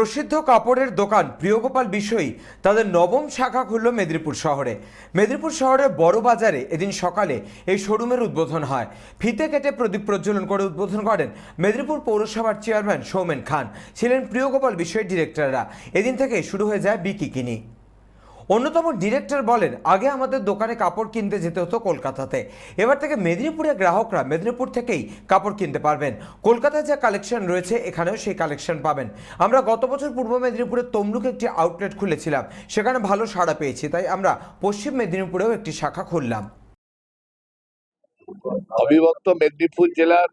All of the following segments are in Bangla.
প্রসিদ্ধ কাপড়ের দোকান প্রিয়গোপাল বিষয়ী তাদের নবম শাখা খুলল মেদিনীপুর শহরে। মেদিনীপুর শহরের বড় বাজারে এদিন সকালে এই শোরুমের উদ্বোধন হয়। ফিতে কেটে প্রদীপ প্রজ্বলন করে উদ্বোধন করেন মেদিনীপুর পৌরসভার চেয়ারম্যান সৌমেন খান। ছিলেন প্রিয়গোপাল বিষয়ের ডিরেক্টররা। এদিন থেকে শুরু হয়ে যায় বিকি কিনি অন্যতম ডিরেক্টর বলেন, আগে আমাদের দোকানে কাপড় কিনতে যেতে হতো কলকাতাতে। এবার থেকে মেদিনীপুরের গ্রাহকরা মেদিনীপুর থেকেই কাপড় কিনতে পারবেন। কলকাতায় যা কালেকশন রয়েছে, এখানেও সেই কালেকশন পাবেন। আমরা গত বছর পূর্ব মেদিনীপুরের তমলুক একটি আউটলেট খুলেছিলাম। সেখানে ভালো সাড়া পেয়েছি, তাই আমরা পশ্চিম মেদিনীপুরেও একটি শাখা খুললাম। অবিভক্ত মেদিনীপুর জেলার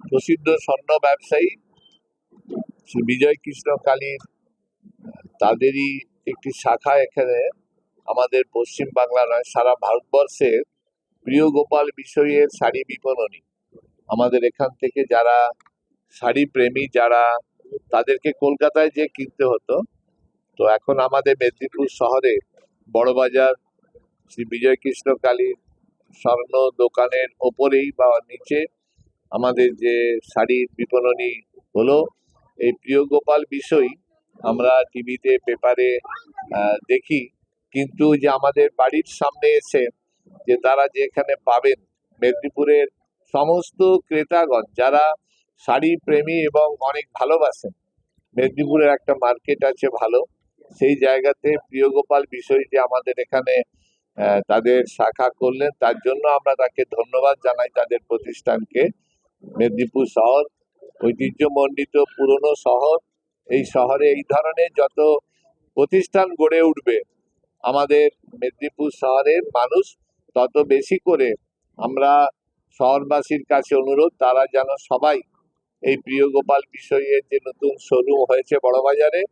প্রসিদ্ধ স্বর্ণ ব্যবসায়ী শ্রী বিজয় কৃষ্ণ কালীর তাদেরই একটি শাখা এখানে আমাদের পশ্চিম বাংলা নয়, সারা ভারতবর্ষের প্রিয় গোপাল বিষয়ের শাড়ি বিপণনী। আমাদের এখান থেকে যারা শাড়ি প্রেমী, যারা তাদেরকে কলকাতায় যে কিনতে হতো, তো এখন আমাদের মেদিনীপুর শহরে বড়বাজার, শ্রী বিজয় কৃষ্ণ কালীর স্বর্ণ দোকানের ওপরেই বা নিচে আমাদের যে শাড়ির বিপণনী হলো, এই প্রিয় গোপাল বিষয় আমরা টিভিতে, পেপারে দেখি। কিন্তু যে আমাদের বাড়ির সামনে এসে যে তারা যেখানে পাবেন মেদিনীপুরের সমস্ত ক্রেতাগণ, যারা শাড়ি প্রেমী এবং অনেক ভালোবাসেন, মেদিনীপুরের একটা মার্কেট আছে ভালো, সেই জায়গাতে প্রিয়গোপাল বিষয় যে আমাদের এখানে তাদের শাখা করলেন। তার জন্য আমরা তাকে ধন্যবাদ জানাই তাদের প্রতিষ্ঠানকে। মেদিনীপুর শহর ঐতিহ্যমণ্ডিত পুরনো শহর। এই শহরে এই ধরনের যত প্রতিষ্ঠান গড়ে উঠবে, আমাদের মেদিনীপুর শহরের মানুষ তত বেশি করে আমরা শহরবাসীর কাছে অনুরোধ, তারা যেন সবাই এই প্রিয় গোপাল বিষয়ের যে নতুন শোরুম হয়েছে বড়বাজারে,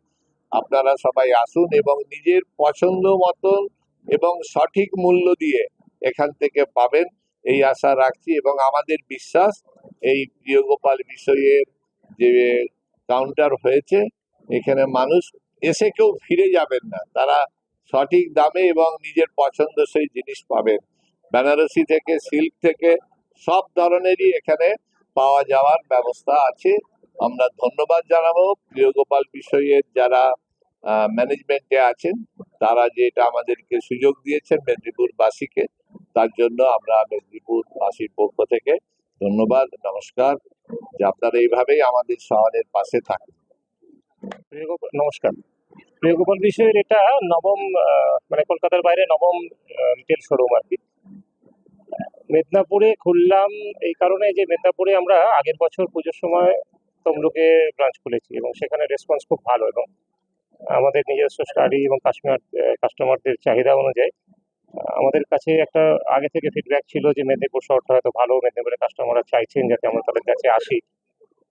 আপনারা সবাই আসুন এবং নিজের পছন্দ মতন এবং সঠিক মূল্য দিয়ে এখান থেকে পাবেন। এই আশা রাখছি এবং আমাদের বিশ্বাস, এই প্রিয় গোপাল বিষয়ের যে কাউন্টার হয়েছে, এখানে মানুষ এসে কেউ ফিরে যাবেন না। তারা সঠিক দামে এবং নিজের পছন্দসই জিনিস পাবেন। বেনারসি থেকে, সিল্ক থেকে, সব ধরনেরই এখানে পাওয়া যাওয়ার ব্যবস্থা আছে। আমরা ধন্যবাদ জানাব প্রিয় গোপাল বিষয়ের যারা ম্যানেজমেন্টে আছেন। তারা যে এটা আমাদেরকে সুযোগ দিয়েছেন মেদিনীপুরবাসীকে তার জন্য আমরা মেদিনীপুরবাসীর পক্ষ থেকে ধন্যবাদ, নমস্কার। যে আপনারা এইভাবেই আমাদের শহরের পাশে থাকুন। নমস্কার। প্রিয় গোপাল বিষয়ের এটা নবম মানে কলকাতার বাইরে নবম রিটেল শোরুম আর কি। মেদিনীপুরে খুললাম এই কারণে যে মেদিনীপুরে আমরা আগের বছর পুজোর সময় তমলুকে ব্রাঞ্চ খুলেছি এবং সেখানে রেসপন্স খুব ভালো এবং আমাদের নিজস্ব স্টাডি এবং কাশ্মীর কাস্টমারদের চাহিদা অনুযায়ী আমাদের কাছে একটা আগে থেকে ফিডব্যাক ছিল যে মেদিনীপুর শহরটা হয়তো ভালো, মেদিনীপুরের কাস্টমাররা চাইছেন যাতে আমরা তাদের কাছে আসি।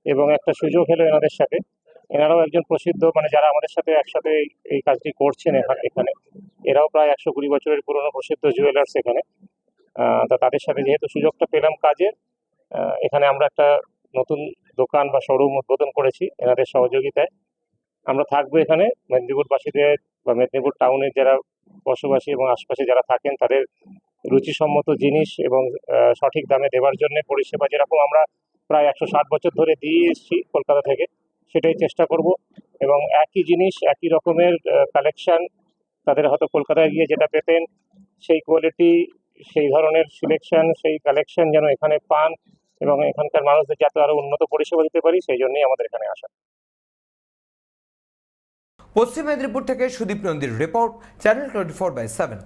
এবং একটা সুযোগ হলো এনাদের সাথে। এনারাও একজন প্রসিদ্ধ মানে যারা আমাদের সাথে একসাথে এই- কাজটি করছেন এখা- এখানে, এরাও প্রায় একশো কুড়ি বছরের পুরনো প্রসিদ্ধ জুয়েলার্স এখানে। তা তাদের সাথে যেহেতু সুযোগটা পেলাম কাজের এখানে আমরা একটা নতুন দোকান বা শোরুম উদ্বোধন করেছি এনাদের সহযোগিতায়। আমরা থাকব এখানে, মেদিনীপুরবাসীদের বা মেদিনীপুর টাউনের যারা বসবাসী এবং আশপাশে যারা থাকেন, তাদের রুচিসম্মত জিনিস এবং সঠিক দামে দেওয়ার জন্য পরিষেবা যেরকম আমরা প্রায় একশো ষাট বছর ধরে দিয়ে এসেছি কলকাতা থেকে, সেটাই চেষ্টা করব এবং একই জিনিস, একই রকমের কালেকশন তাদের হয়তো কলকাতায় গিয়ে যেটা পেতেন, সেই কোয়ালিটি সেই ধরনের সিলেকশন সেই কালেকশন যেন এখানে পান এবং এখানকার মানুষদের যাতে আরও উন্নত পরিষেবা দিতে পারি, সেই জন্যই আমাদের এখানে আসা। পশ্চিম মেদিনীপুর থেকে Sudip নন্দীর report channel twenty four by seven